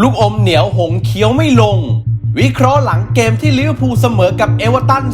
ลูกอมเหนียวหงเขียวไม่ลง วิเคราะห์หลังเกมที่ลิเวอร์พูลเสมอกับเอเวอร์ตัน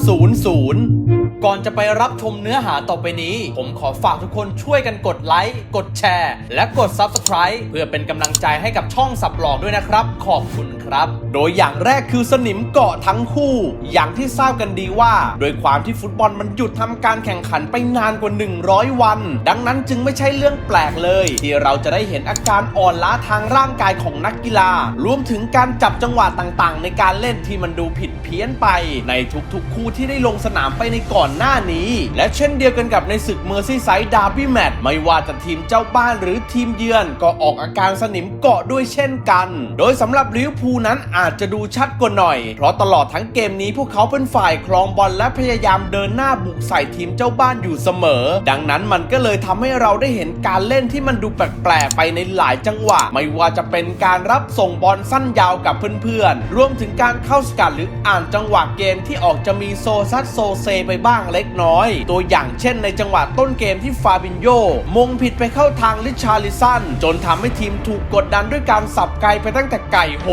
0-0 ก่อนจะไปรับชมเนื้อหาต่อไปนี้ ผมขอฝากทุกคนช่วยกันกดไลค์ กดแชร์ และกด Subscribe เพื่อเป็นกำลังใจให้กับช่องสับหลอกด้วยนะครับ ขอบคุณครับ โดยอย่างแรกคือสนิมเกาะทั้งคู่ อย่างที่ทราบกันดีว่า โดยความที่ฟุตบอลมันหยุดทำการแข่งขันไปนานกว่า 100 วัน ดังนั้นจึงไม่ใช่เรื่องแปลกเลย ที่เราจะได้เห็นอาการอ่อนล้าทางร่างกายของนักกีฬา รวมถึงการจับจังหวะต่างๆ ในการเล่นที่มันดูผิดเพี้ยนไป ในทุกๆ คู่ที่ได้ลงสนามไปในก่อนหน้านี้ และเช่นเดียวกันกับในศึกเมอร์ซี่ไซด์ดาร์บี้แมตช์ไม่ว่าจะทีมเจ้าบ้านหรือทีมเยือนก็ออกอาการสนิมเกาะด้วยเช่นกัน โดยสำหรับลิเวอร์พูลนั้นอาจจะดูชัดกว่าหน่อย เพราะตลอดทั้งเกมนี้พวกเขาเป็นฝ่ายครองบอลและพยายามเดินหน้าบุกใส่ทีมเจ้าบ้านอยู่เสมอ ดังนั้นมันก็เลยทำให้เราได้เห็นการเล่นที่มันดูแปลกๆไปในหลายจังหวะ ไม่ว่าจะเป็นการรับส่งบอลสั้นยาวกับเพื่อนๆรวมถึงการเข้าสกัดหรืออ่านจังหวะเกมที่ออกจะมีโซซัดโซเซไปบ้างเล็กน้อย ตัวอย่างเช่นในจังหวะต้นเกมที่ฟาบินโยมงผิดไปเข้าทางลิชาลิสัน จนทำให้ทีมถูกกดดันด้วยการสับไกลไปตั้งแต่ไก่โห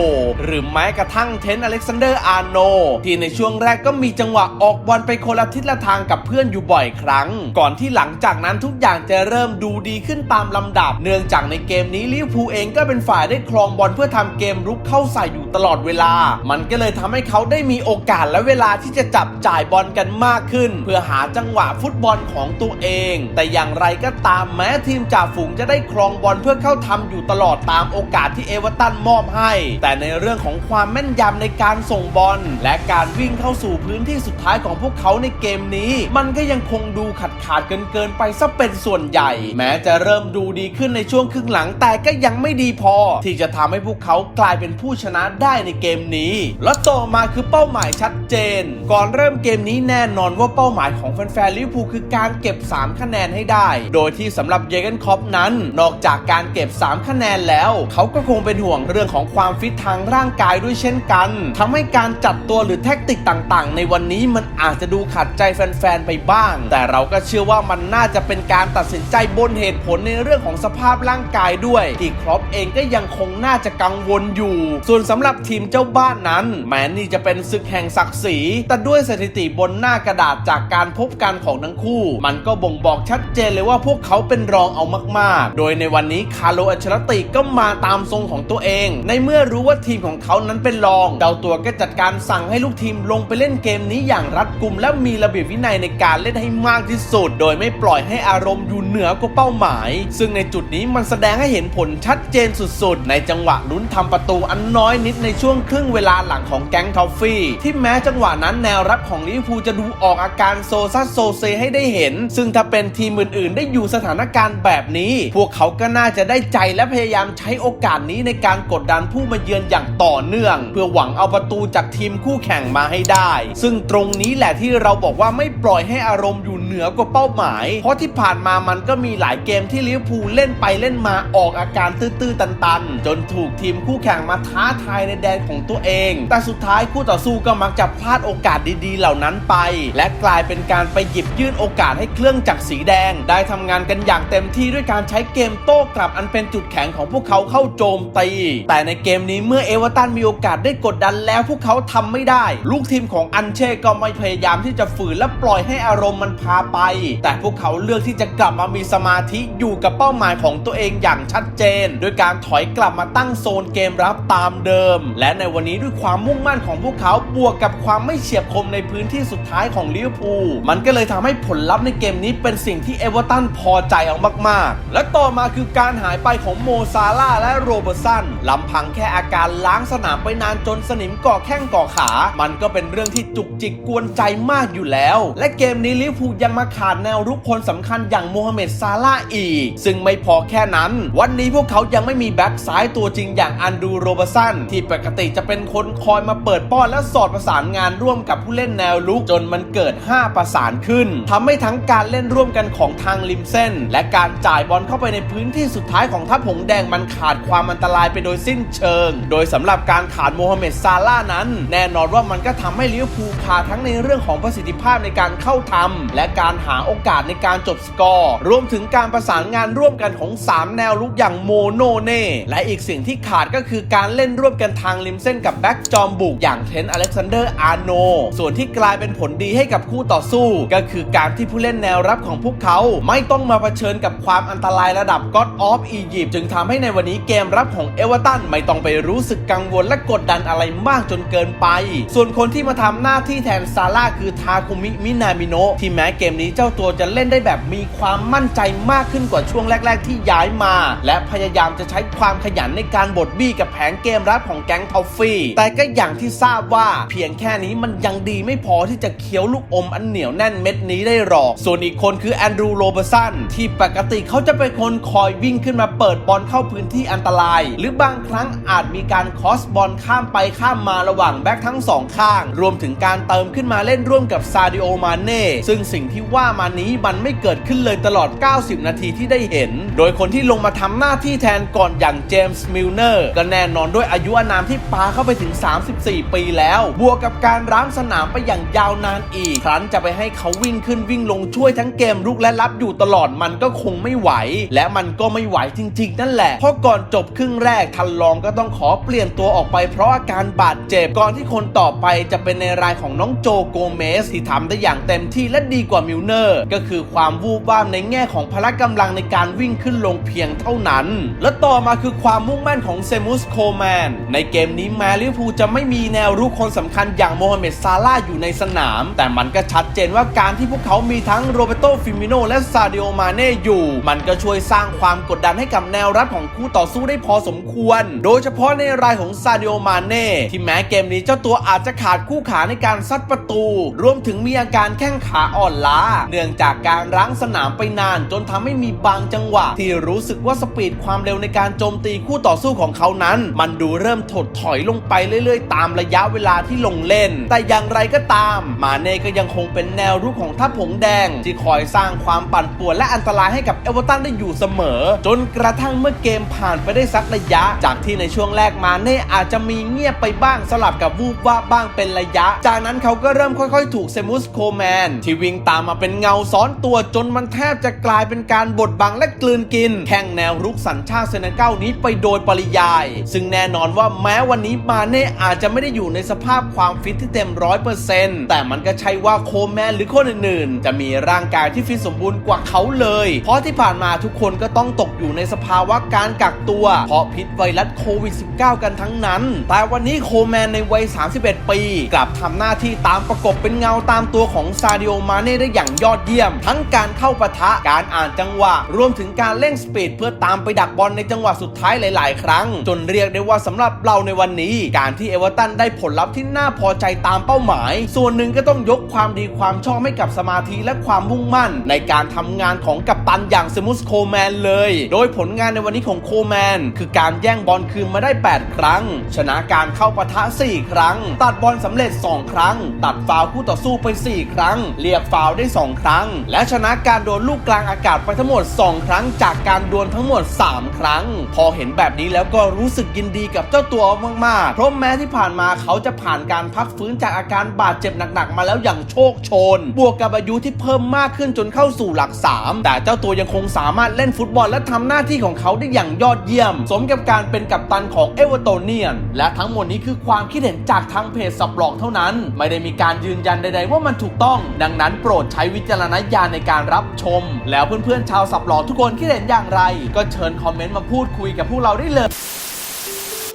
หรือแม้กระทั่งเทนอเล็กซานเดอร์อาร์โน ที่ในช่วงแรกก็มีจังหวะออกบอลไปคนละทิศละทางกับเพื่อนอยู่บ่อยครั้ง ก่อนที่หลังจากนั้นทุกอย่างจะเริ่มดูดีขึ้นตามลำดับ เนื่องจากในเกมนี้ลิเวอร์พูลเองก็เป็นฝ่ายได้ครองบอลเพื่อทำเกมรุกเข้าใส่อยู่ ตลอดเวลา มันก็เลยทำให้เขาได้มีโอกาสและเวลาที่จะจับจ่ายบอลกันมากขึ้น เพื่อหาจังหวะฟุตบอลของตัวเอง แต่อย่างไรก็ตามแม้ทีมจ่าฝูงจะได้ครองบอลเพื่อเข้าทำอยู่ตลอดตามโอกาสที่เอเวอร์ตันมอบให้ แต่ในเรื่องของความแม่นยำในการส่งบอล และการวิ่งเข้าสู่พื้นที่สุดท้ายของพวกเขาในเกมนี้ มันก็ยังคงดูขาดขาดเกินเกินไปซะเป็นส่วนใหญ่ แม้จะเริ่มดูดีขึ้นในช่วงครึ่งหลังแต่ก็ยังไม่ดีพอ ที่จะทำให้พวกเขากลายเป็นผู้ชนะได้ได้ในเกมนี้ และต่อมาคือเป้าหมายชัดเจน ก่อนเริ่มเกมนี้แน่นอนว่าเป้าหมายของแฟนๆลิเวอร์พูลคือการเก็บ 3 คะแนนให้ได้ โดยที่สำหรับเยเกนคอปนั้น นอกจากการเก็บ 3 คะแนนแล้ว เขาก็คงเป็นห่วงเรื่องของความฟิตทางร่างกายด้วยเช่นกันทำให้การจัดตัวหรือแท็กติกต่างๆ ในวันนี้มันอาจจะดูขัดใจแฟนๆไปบ้าง แต่เราก็เชื่อว่ามันน่าจะเป็นการตัดสินใจบนเหตุผลในเรื่องของสภาพร่างกายด้วยที่ครอปเองก็ยังคงน่าจะกังวลอยู่ ส่วนสำหรับทีมเจ้าบ้านนั้น แม้นี่จะเป็นศึกแห่งศักดิ์ศรีแต่ด้วยสถิติบนหน้ากระดาษจากการพบกันของทั้งคู่ มันก็บ่งบอกชัดเจนเลยว่าพวกเขาเป็นรองเอามาก ๆ โดยในวันนี้คาร์โลอัชลติก็มาตามทรงของตัวเอง ในเมื่อรู้ว่าทีมของเขานั้นเป็นรองเจ้าตัวก็จัดการสั่งให้ลูกทีมลงไปเล่นเกมนี้อย่างรัดกุม และมีระเบียบวินัยในการเล่นให้มากที่สุด โดยไม่ปล่อยให้อารมณ์อยู่เหนือกว่าเป้าหมาย ซึ่งในจุดนี้มันแสดงให้เห็นผลชัดเจนสุด ๆ ในจังหวะลุ้นทำประตูอันน้อยนิดในช่วงครึ่งเวลาหลังของแก๊งทอฟฟี่ ที่แม้จังหวะนั้นแนวรับของลิเวอร์พูลจะดูออกอาการโซซัสโซเซให้ได้เห็น ซึ่งถ้าเป็นทีมอื่น ๆ ได้อยู่สถานการณ์แบบนี้ พวกเขาก็น่าจะได้ใจและพยายามใช้โอกาสนี้ในการกดดันผู้มาเยือนอย่างต่อเนื่อง เพื่อหวังเอาประตูจากทีมคู่แข่งมาให้ได้ ซึ่งตรงนี้แหละที่เราบอกว่าไม่ปล่อยให้อารมณ์อยู่เหนือกว่าเป้าหมาย เพราะที่ผ่านมามันก็มีหลายเกมที่ลิเวอร์พูลเล่นไปเล่นมาออกอาการตื้อๆตันๆ จนถูกทีมคู่แข่งมาท้าทายในแดนของตัวเอง แต่สุดท้ายคู่ต่อสู้ก็มักจะพลาดโอกาสดีๆ เหล่านั้นไป และกลายเป็นการไปหยิบยื่นโอกาสให้เครื่องจักรสีแดง ได้ทำงานกันอย่างเต็มที่ด้วยการใช้เกมโต้กลับอันเป็นจุดแข็งของพวกเขาเข้าโจมตี แต่ในเกมนี้เมื่อเอเวอร์ตันมีโอกาสได้กดดันแล้วพวกเขาทำไม่ได้ ลูกทีมของอันเช่ก็ไม่พยายามที่จะฝืนและปล่อยให้อารมณ์มันพาไป แต่พวกเขาเลือกที่จะกลับมามีสมาธิอยู่กับเป้าหมายของตัวเองอย่างชัดเจน โดยการถอยกลับมาตั้งโซนเกมรับตามเดิม และในวันนี้ด้วยความมุ่งมั่นของพวกเขาบวกกับความไม่เฉียบคมในพื้นที่สุดท้ายของลิเวอร์พูลมันก็เลยทำให้ผลลัพธ์ในเกมนี้เป็นสิ่งที่เอเวอร์ตันพอใจเอามาก ๆ และต่อมาคือการหายไปของโมซาลาและโรเบอร์สันลำพังแค่อาการล้างสนามไปนานจนสนิมก่อแข้งก่อขา มันก็เป็นเรื่องที่จุกจิกกวนใจมากอยู่แล้ว และเกมนี้ลิเวอร์พูลยังมาขาดแนวรุกคนสำคัญอย่างโมฮัมเหม็ดซาลาอีก ซึ่งไม่พอแค่นั้น วันนี้พวกเขายังไม่มีแบ็กซ้ายตัวจริงอย่างอันดูโรบสันที่ปกติจะเป็นคนคอยมาเปิดป้อนและสอดประสานงานร่วมกับผู้เล่นแนวลุกจนมันเกิด 5 ประสานขึ้นทำให้ทั้งการเล่นร่วมกันของทางริมเส้น และการจ่ายบอลเข้าไปในพื้นที่สุดท้ายของทัพหงแดงมันขาดความอันตรายไปโดยสิ้นเชิง โดยสำหรับการขาดโมฮัมเหม็ดซาลานั้น แน่นอนว่ามันก็ทำให้ลิเวอร์พูลขาดทั้งในเรื่องของประสิทธิภาพในการเข้าทำและการหาโอกาสในการจบสกอร์ รวมถึงการประสานงานร่วมกันของ 3 แนวลุกอย่างโมโนเน่และอีกสิ่งที่ขาดก็คือการเล่นร่วมกันทางริมเส้นกับแบ็กจอมบุกอย่างเทนอเล็กซานเดอร์อาร์โน ส่วนที่กลายเป็นผลดีให้กับคู่ต่อสู้ ก็คือการที่ผู้เล่นแนวรับของพวกเขาไม่ต้องมาเผชิญกับความอันตรายระดับ God of Egypt จึงทำให้ในวันนี้เกมรับของเอเวอร์ตันไม่ต้องไปรู้สึกกังวลและกดดันอะไรมากจนเกินไป ส่วนคนที่มาทำหน้าที่แทนซาร่าคือทาคุมิมินามิโนะที่แม้เกมมนี้เจ้าตัวจะเล่นได้แบบมีความมั่นใจมากขึ้นกว่าช่วงแรก ๆ ที่ย้ายมา และพยายามจะใช้ความขยันในการบดบี้กับแผงเกมรับของแก๊งทอฟฟี่แต่ก็อย่างที่ทราบว่าเพียงแค่นี้มันยังดีไม่พอที่จะเคี้ยวลูกอมอันเหนียวแน่นเม็ดนี้ได้หรอก ส่วนอีกคนคือแอนดรูโรเบอร์สันที่ปกติเขาจะเป็นคนคอยวิ่งขึ้นมาเปิดบอลเข้าพื้นที่อันตราย หรือบางครั้งอาจมีการคอสบอลข้ามไปข้ามมาระหว่างแบ็คทั้งสองข้าง รวมถึงการเติมขึ้นมาเล่นร่วมกับซาดิโอมาเน่ซึ่งสิ่งที่ว่ามานี้มันไม่เกิดขึ้นเลยตลอด 90 นาทีที่ได้เห็น โดยคนที่ลงมาทำหน้าที่แทนก่อนอย่างเจมส์มิลเนอร์ก็แน่นอนด้วยอายุอานามที่ปาเข้าไปถึง 34 ปีแล้ว บวกกับการร้างสนามไปอย่างยาวนานอีก ครั้นจะไปให้เขาวิ่งขึ้นวิ่งลงช่วยทั้งเกมรุกและรับอยู่ตลอดมันก็คงไม่ไหว และมันก็ไม่ไหวจริง ๆ นั่นแหละ เพราะก่อนจบครึ่งแรกทันลองก็ต้องขอเปลี่ยนตัวออกไปเพราะอาการบาดเจ็บก่อนที่คนต่อไปจะเป็นในรายของน้องโจโกเมสที่ทำได้อย่างเต็มที่และดีกว่ามิลเนอร์ ก็คือความวูบวามในแง่ของพละกำลังในการวิ่งขึ้นลงเพียงเท่านั้น และต่อมาคือความมุ่งมั่นของเซมุสโคแมน ในเกมนี้แม้ลิเวอร์พูลจะไม่มีแนวรุกคนสำคัญอย่างโมฮัมเหม็ดซาลาอยู่ในสนาม แต่มันก็ชัดเจนว่าการที่พวกเขามีทั้งโรเบโตฟิมิโนและซาดิโอมาเน่อยู่ มันก็ช่วยสร้างความกดดันให้กับแนวรับของคู่ต่อสู้ได้พอสมควร โดยเฉพาะในรายของซาดิโอมาเน่ที่แม้เกมนี้เจ้าตัวอาจจะขาดคู่ขาในการซัดประตู รวมถึงมีอาการแข้งขาอ่อนล้าเนื่องจากการร้างสนามไปนาน จนทำให้มีบางจังหวะ ที่รู้สึกว่าสปีดความเร็วในการโจมตีคู่ต่อสู้ของเขานั้น มันดูเริ่มถดถอยลงไปเรื่อยๆ ตามระยะเวลาที่ลงเล่น แต่อย่างไรก็ตาม มาเน่ก็ยังคงเป็นแนวรุกของทัพผงแดง ที่คอยสร้างความปั่นป่วนและอันตรายให้กับเอเวอร์ตันได้อยู่เสมอ จนกระทั่งเมื่อเกมผ่านไปได้สักระยะ จากที่ในช่วงแรกมาเน่อาจจะมีเงียบไปบ้างสลับกับวูบว่าบบ้างเป็นระยะ จากนั้นเขาก็เริ่มค่อยๆ ถูกเซมุสโคแมนที่วิ่งตามมาเป็นเงาซ้อนตัวจนมันแทบจะกลายเป็นการบดบังและกลืนกิน แข่งแนวรุกสัญชาติเซเนกัลนี้ไปโดยปริยาย ซึ่งแน่นอนว่าแม้วันนี้มาเน่อาจจะไม่ได้อยู่ในสภาพความฟิตที่เต็มร้อยเปอร์เซ็นต์แต่มันก็ใช่ว่าโคแมนหรือคนอื่นๆ จะมีร่างกายที่ฟิตสมบูรณ์กว่าเขาเลย เพราะที่ผ่านมาทุกคนก็ต้องตกอยู่ในสภาวะการกักตัว เพราะพิษไวรัสโควิด -19 กันทั้งนั้น แต่วันนี้โคแมนในวัย 31 ปี กลับทำหน้าที่ตามประกบเป็นเงาตามตัวของซาดิโอมาเน่ได้อย่างยอดเยี่ยม ทั้งการเข้าปะทะการอ่านจังหวะ รวมถึงการเล่นสปีดเพื่อตามไปดักบอลในจังหวะสุดท้ายหลาย ๆ ครั้ง จนเรียกได้ว่าสำหรับเราในวันนี้ การที่เอเวอร์ตันได้ผลลัพธ์ที่น่าพอใจตามเป้าหมาย ส่วนหนึ่งก็ต้องยกความดีความชอบให้กับสมาธิและความมุ่งมั่น ในการทำงานของกัปตันอย่างเซมุสโคแมนเลย โดยผลงานในวันนี้ของโคแมน คือการแย่งบอลคืนมาได้ 8 ครั้ง ชนะการเข้าปะทะ 4 ครั้ง ตัดบอลสำเร็จ 2 ครั้ง ตัดฟาวคู่ต่อสู้ไป 4 ครั้งเรียกฟาวได้ 2 ครั้ง และชนะการโดนลูกกลางอากาศไปทั้งหมด 2 ครั้ง จากการดวลทั้งหมด 3 ครั้ง พอเห็นแบบนี้แล้วก็รู้สึกยินดีกับเจ้าตัวมากๆ เพราะแม้ที่ผ่านมาเขาจะผ่านการพักฟื้นจากอาการบาดเจ็บหนักๆ มาแล้วอย่างโชคโชน บวกกับอายุที่เพิ่มมากขึ้นจนเข้าสู่หลัก 3 แต่เจ้าตัวยังคงสามารถเล่นฟุตบอลและทำหน้าที่ของเขาได้อย่างยอดเยี่ยม สมกับการเป็นกัปตันของเอเวอร์ตเนียน และทั้งหมดนี้คือความคิดเห็นจากทางเพจสับหลอกเท่านั้น ไม่ได้มีการยืนยันใดๆว่ามันถูกต้อง ดังนั้นโปรดใช้วิจารณญาณในการรับชม แล้วเพื่อนๆชาวสับหลอทุกคนคิดเห็นอย่างไร ก็เชิญคอมเมนต์มาพูดคุยกับพวกเราได้เลย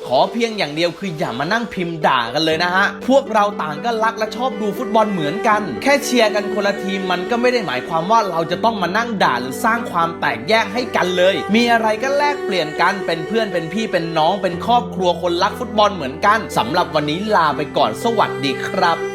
ขอเพียงอย่างเดียวคืออย่ามานั่งพิมพ์ด่ากันเลยนะฮะ พวกเราต่างก็รักและชอบดูฟุตบอลเหมือนกัน แค่เชียร์กันคนละทีมมันก็ไม่ได้หมายความว่าเราจะต้องมานั่งด่าหรือสร้างความแตกแยกให้กันเลย มีอะไรก็แลกเปลี่ยนกันเป็นเพื่อนเป็นพี่เป็นน้องเป็นครอบครัวคนรักฟุตบอลเหมือนกันสำหรับวันนี้ลาไปก่อนสวัสดีครับ